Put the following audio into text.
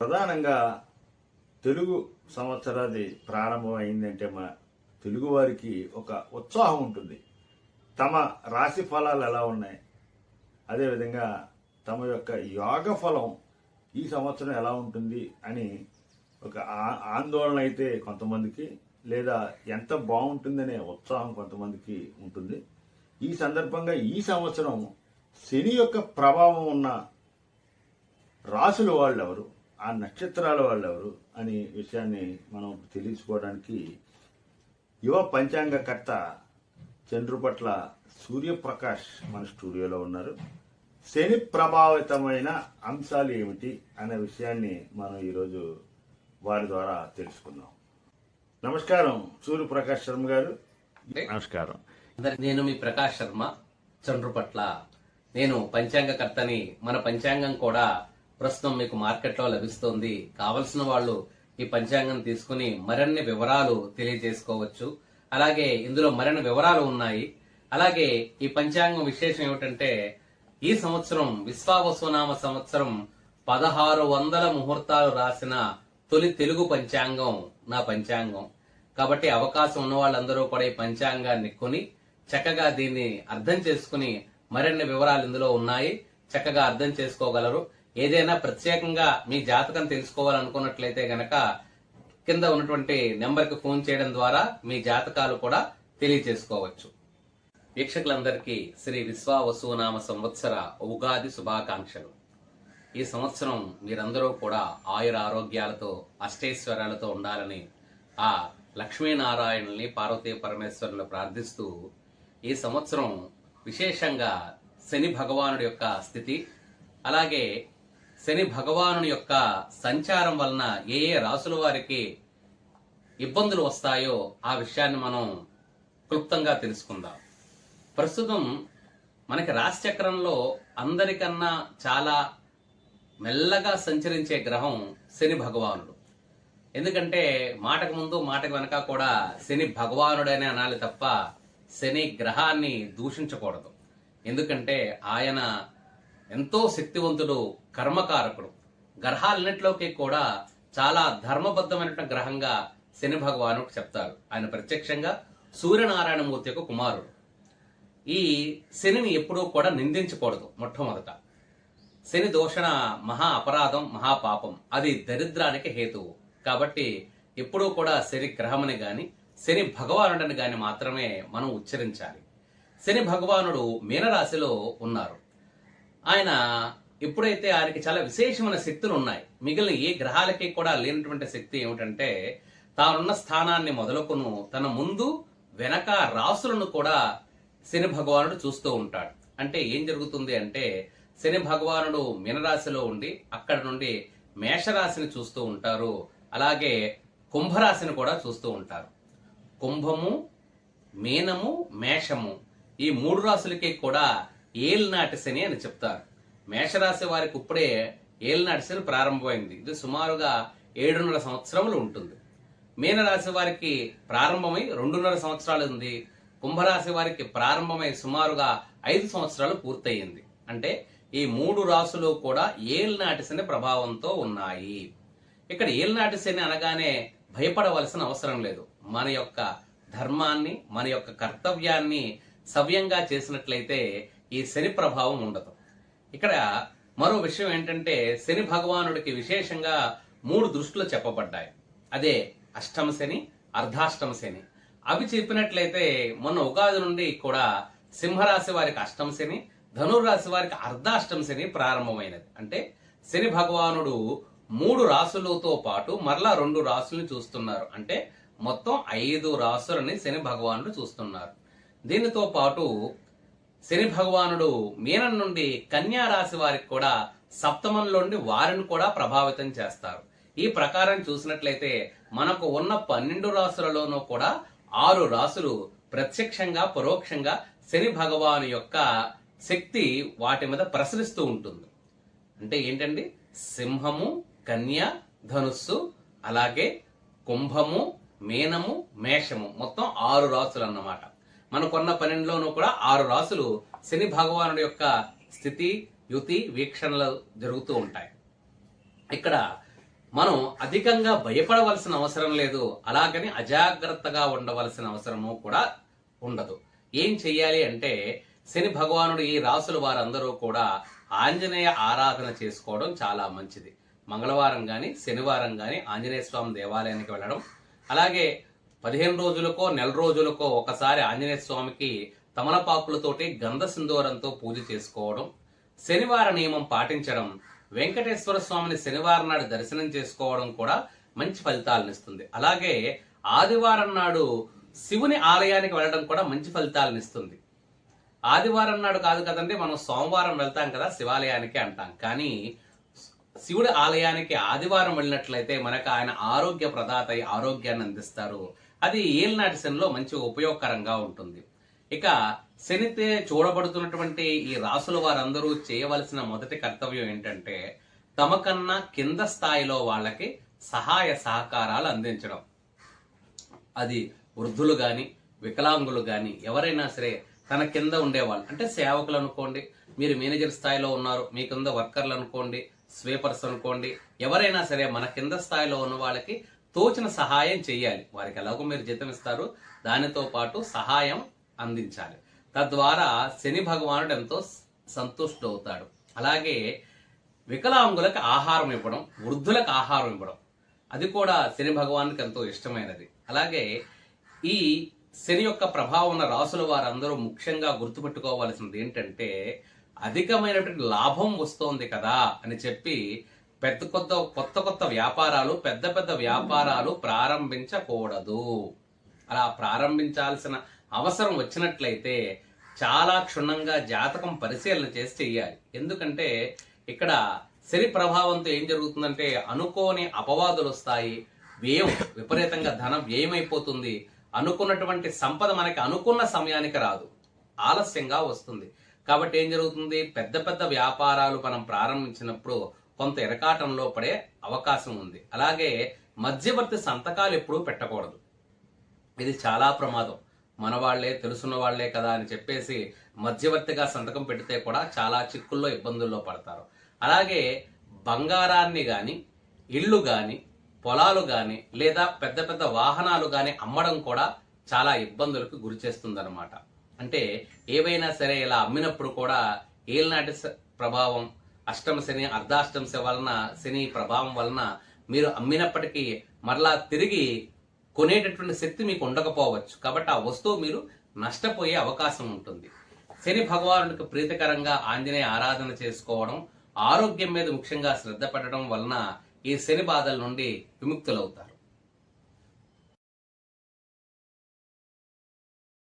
ప్రధానంగా తెలుగు సంవత్సరాది ప్రారంభం అయిందంటే మా తెలుగు వారికి ఒక ఉత్సాహం ఉంటుంది. తమ రాశి ఫలాలు ఎలా ఉన్నాయి? అదేవిధంగా తమ యొక్క యోగ ఫలం ఈ సంవత్సరం ఎలా ఉంటుంది అని ఒక ఆ- ఆందోళన అయితే కొంతమందికి లేదా ఎంత బాగుంటుందనే ఉత్సాహం కొంతమందికి ఉంటుంది. ఈ సందర్భంగా ఈ సంవత్సరం శని యొక్క ప్రభావం ఉన్న రాసుల వాళ్ళు ఎవరు ఆ నక్షత్రాల వాళ్ళు ఎవరు అనే విషయాన్ని మనం తెలుసుకోవడానికి యువ పంచాంగకర్త చంద్రుపట్ల సూర్యప్రకాష్ మన స్టూడియోలో ఉన్నారు. శని ప్రభావితమైన అంశాలు ఏమిటి అనే విషయాన్ని మనం ఈరోజు వారి ద్వారా తెలుసుకుందాం. నమస్కారం సూర్యప్రకాష్ శర్మ గారు. నమస్కారం. నేను మీ ప్రకాష్ శర్మ చండ్రుపట్ల నేను పంచాంగకర్తని మన పంచాంగం కూడా ప్రస్తుతం మీకు మార్కెట్లో లభిస్తోంది. కావలసిన వాళ్ళు ఈ పంచాంగం తీసుకుని మరిన్ని వివరాలు తెలియజేసుకోవచ్చు. అలాగే ఇందులో మరిన్ని వివరాలు ఉన్నాయి. అలాగే ఈ పంచాంగం విశేషం ఏమిటంటే ఈ సంవత్సరం విశ్వావసునామ సంవత్సరం పదహారు వందల ముహూర్తాలు రాసిన తొలి తెలుగు పంచాంగం నా పంచాంగం. కాబట్టి అవకాశం ఉన్న వాళ్ళందరూ కూడా ఈ పంచాంగాన్ని కొని చక్కగా దీన్ని అర్థం చేసుకుని మరిన్ని వివరాలు ఇందులో ఉన్నాయి. చక్కగా అర్థం చేసుకోగలరు. ఏదైనా ప్రత్యేకంగా మీ జాతకం తెలుసుకోవాలనుకున్నట్లయితే గనక కింద ఉన్నటువంటి నెంబర్కి ఫోన్ చేయడం ద్వారా మీ జాతకాలు కూడా తెలియజేసుకోవచ్చు. వీక్షకులందరికీ శ్రీ విశ్వావసునామ సంవత్సర ఉగాది శుభాకాంక్షలు. ఈ సంవత్సరం మీరందరూ కూడా ఆయుర ఆరోగ్యాలతో అష్టైశ్వర్యాలతో ఉండాలని ఆ లక్ష్మీనారాయణుల్ని పార్వతీ పరమేశ్వరులు ప్రార్థిస్తూ ఈ సంవత్సరం విశేషంగా శని భగవానుడి యొక్క స్థితి అలాగే శని భగవానుని యొక్క సంచారం వలన ఏ ఏ రాసుల వారికి ఇబ్బందులు వస్తాయో ఆ విషయాన్ని మనం క్లుప్తంగా తెలుసుకుందాం. ప్రస్తుతం మనకి రాశి చక్రంలో అందరికన్నా చాలా మెల్లగా సంచరించే గ్రహం శని భగవానుడు. ఎందుకంటే మాటకు ముందు మాటకు వెనక కూడా శని భగవానుడనే అనాలి తప్ప శని గ్రహాన్ని దూషించకూడదు. ఎందుకంటే ఆయన ఎంతో శక్తివంతుడు కర్మకారకుడు. గ్రహాలన్నింటిలోకి కూడా చాలా ధర్మబద్ధమైన గ్రహంగా శని భగవానుడు చెప్తారు. ఆయన ప్రత్యక్షంగా సూర్యనారాయణమూర్తి యొక్క కుమారుడు. ఈ శనిని ఎప్పుడూ కూడా నిందించకూడదు మొట్టమొదట. శని దోషణ మహా అపరాధం మహాపాపం అది దరిద్రానికి హేతువు. కాబట్టి ఎప్పుడూ కూడా శని గ్రహమని గాని శని భగవానుడని గాని మాత్రమే మనం ఉచ్చరించాలి. శని భగవానుడు మీనరాశిలో ఉన్నారు. ఆయన ఎప్పుడైతే ఆయనకి చాలా విశేషమైన శక్తులు ఉన్నాయి మిగిలిన ఏ గ్రహాలకి కూడా లేనటువంటి శక్తి ఏమిటంటే తానున్న స్థానాన్ని మొదలుకొను తన ముందు వెనక రాసులను కూడా శని భగవానుడు చూస్తూ ఉంటాడు. అంటే ఏం జరుగుతుంది అంటే శని భగవానుడు మీనరాశిలో ఉండి అక్కడ నుండి మేషరాశిని చూస్తూ ఉంటారు. అలాగే కుంభరాశిని కూడా చూస్తూ ఉంటారు. కుంభము మీనము మేషము ఈ మూడు రాశులకి కూడా ఏలినాటి శని అని చెప్తారు. మేషరాశి వారికి ఇప్పుడే ఏలినాటి శని ప్రారంభమైంది. ఇది సుమారుగా ఏడున్నర సంవత్సరములు ఉంటుంది. మీనరాశి వారికి ప్రారంభమై రెండున్నర సంవత్సరాలు ఉంది. కుంభరాశి వారికి ప్రారంభమై సుమారుగా ఐదు సంవత్సరాలు పూర్తయింది. అంటే ఈ మూడు రాసులు కూడా ఏలినాటి శని ప్రభావంతో ఉన్నాయి. ఇక్కడ ఏలినాటి శని అనగానే భయపడవలసిన అవసరం లేదు. మన యొక్క ధర్మాన్ని మన యొక్క కర్తవ్యాన్ని సవ్యంగా చేసినట్లయితే ఈ శని ప్రభావం ఉండదు. ఇక్కడ మరో విషయం ఏంటంటే శని భగవానుడికి విశేషంగా మూడు దృష్టిలు చెప్పబడ్డాయి. అదే అష్టమ శని అర్ధాష్టమ శని. అవి చెప్పినట్లయితే మొన్న ఉగాది నుండి కూడా సింహరాశి వారికి అష్టమ శని ధనుర్రాశి వారికి అర్ధాష్టమ శని ప్రారంభమైనది. అంటే శని భగవానుడు మూడు రాసులతో పాటు మరలా రెండు రాసులను చూస్తున్నారు. అంటే మొత్తం ఐదు రాసులని శని భగవానుడు చూస్తున్నారు. దీనితో పాటు శని భగవానుడు మీనం నుండి కన్యా రాశి వారికి కూడా సప్తమంలోండి వారిని కూడా ప్రభావితం చేస్తారు. ఈ ప్రకారం చూసినట్లయితే మనకు ఉన్న పన్నెండు రాసులలోనూ కూడా ఆరు రాసులు ప్రత్యక్షంగా పరోక్షంగా శని భగవాను యొక్క శక్తి వాటి మీద ప్రసరిస్తూ ఉంటుంది. అంటే ఏంటండి? సింహము కన్య ధనుస్సు అలాగే కుంభము మీనము మేషము. మొత్తం ఆరు రాసులు అన్నమాట మనకున్న పన్నెండులోనూ కూడా ఆరు రాసులు శని భగవానుడి యొక్క స్థితి యుతి వీక్షణలు జరుగుతూ ఉంటాయి. ఇక్కడ మనం అధికంగా భయపడవలసిన అవసరం లేదు అలాగని అజాగ్రత్తగా ఉండవలసిన అవసరము కూడా ఉండదు. ఏం చెయ్యాలి అంటే శని భగవానుడు ఈ రాసుల వారందరూ కూడా ఆంజనేయ ఆరాధన చేసుకోవడం చాలా మంచిది. మంగళవారం కానీ శనివారం కానీ ఆంజనేయ స్వామి దేవాలయానికి వెళ్ళడం అలాగే పదిహేను రోజులకో నెల రోజులకో ఒకసారి ఆంజనేయ స్వామికి తమలపాకులతోటి గంధ సింధూరంతో పూజ చేసుకోవడం శనివార నియమం పాటించడం వెంకటేశ్వర స్వామిని శనివారం నాడు దర్శనం చేసుకోవడం కూడా మంచి ఫలితాలను ఇస్తుంది. అలాగే ఆదివారం నాడు శివుని ఆలయానికి వెళ్ళడం కూడా మంచి ఫలితాలను ఇస్తుంది. ఆదివారం నాడు కాదు కదండి మనం సోమవారం వెళ్తాం కదా శివాలయానికి అంటాం. కానీ శివుడి ఆలయానికి ఆదివారం వెళ్ళినట్లయితే మనకు ఆయన ఆరోగ్య ప్రదాత అయి ఆరోగ్యాన్ని అందిస్తారు. అది ఏలినాటి శనిలో మంచి ఉపయోగకరంగా ఉంటుంది. ఇక శనితే చూడబడుతున్నటువంటి ఈ రాసుల వారందరూ చేయవలసిన మొదటి కర్తవ్యం ఏంటంటే తమకన్నా కింద స్థాయిలో వాళ్ళకి సహాయ సహకారాలు అందించడం. అది వృద్ధులు కానీ వికలాంగులు కానీ ఎవరైనా సరే తన కింద ఉండేవాళ్ళు. అంటే సేవకులు అనుకోండి మీరు మేనేజర్ స్థాయిలో ఉన్నారు మీ కింద వర్కర్లు అనుకోండి స్వీపర్స్ అనుకోండి ఎవరైనా సరే మన కింద స్థాయిలో ఉన్న వాళ్ళకి తోచిన సహాయం చేయాలి. వారికి ఎలాగో మీరు జీతం ఇస్తారు. దానితో పాటు సహాయం అందించాలి. తద్వారా శని భగవానుడు ఎంతో సంతుష్టుడవుతాడు. అలాగే వికలాంగులకు ఆహారం ఇవ్వడం వృద్ధులకు ఆహారం ఇవ్వడం అది కూడా శని భగవానునికి ఎంతో ఇష్టమైనది. అలాగే ఈ శని యొక్క ప్రభావం ఉన్న రాసుల వారందరూ ముఖ్యంగా గుర్తుపెట్టుకోవాల్సినది ఏంటంటే అధికమైనటువంటి లాభం వస్తోంది కదా అని చెప్పి పెద్ద కొత్త కొత్త కొత్త వ్యాపారాలు పెద్ద పెద్ద వ్యాపారాలు ప్రారంభించకూడదు. అలా ప్రారంభించాల్సిన అవసరం వచ్చినట్లయితే చాలా క్షుణ్ణంగా జాతకం పరిశీలన చేసి చెయ్యాలి. ఎందుకంటే ఇక్కడ శని ప్రభావంతో ఏం జరుగుతుందంటే అనుకోని అపవాదులు వస్తాయి. వ్యయం విపరీతంగా ధనం వ్యయమైపోతుంది. అనుకున్నటువంటి సంపద మనకి అనుకున్న సమయానికి రాదు. ఆలస్యంగా వస్తుంది. కాబట్టి ఏం జరుగుతుంది? పెద్ద పెద్ద వ్యాపారాలు మనం ప్రారంభించినప్పుడు కొంత ఇరకాటంలో పడే అవకాశం ఉంది. అలాగే మధ్యవర్తి సంతకాలు ఎప్పుడూ పెట్టకూడదు. ఇది చాలా ప్రమాదం. మన వాళ్ళే తెలుసున్న వాళ్ళే కదా అని చెప్పేసి మధ్యవర్తిగా సంతకం పెడితే కూడా చాలా చిక్కుల్లో ఇబ్బందుల్లో పడతారు. అలాగే బంగారాన్ని కానీ ఇళ్ళు కానీ పొలాలు కానీ లేదా పెద్ద పెద్ద వాహనాలు కానీ అమ్మడం కూడా చాలా ఇబ్బందులకు గురి చేస్తుందన్నమాట. అంటే ఏవైనా సరే ఇలా అమ్మినప్పుడు కూడా ఏలినాటి ప్రభావం అష్టమ శని అర్ధాష్టమ వలన శని ప్రభావం వలన మీరు అమ్మినప్పటికీ మరలా తిరిగి కొనేటటువంటి శక్తి మీకు ఉండకపోవచ్చు. కాబట్టి ఆ వస్తువు మీరు నష్టపోయే అవకాశం ఉంటుంది. శని భగవానుడికి ప్రీతికరంగా ఆంజనేయ ఆరాధన చేసుకోవడం ఆరోగ్యం మీద ముఖ్యంగా శ్రద్ధ పెట్టడం వలన ఈ శని బాధల నుండి విముక్తులవుతారు.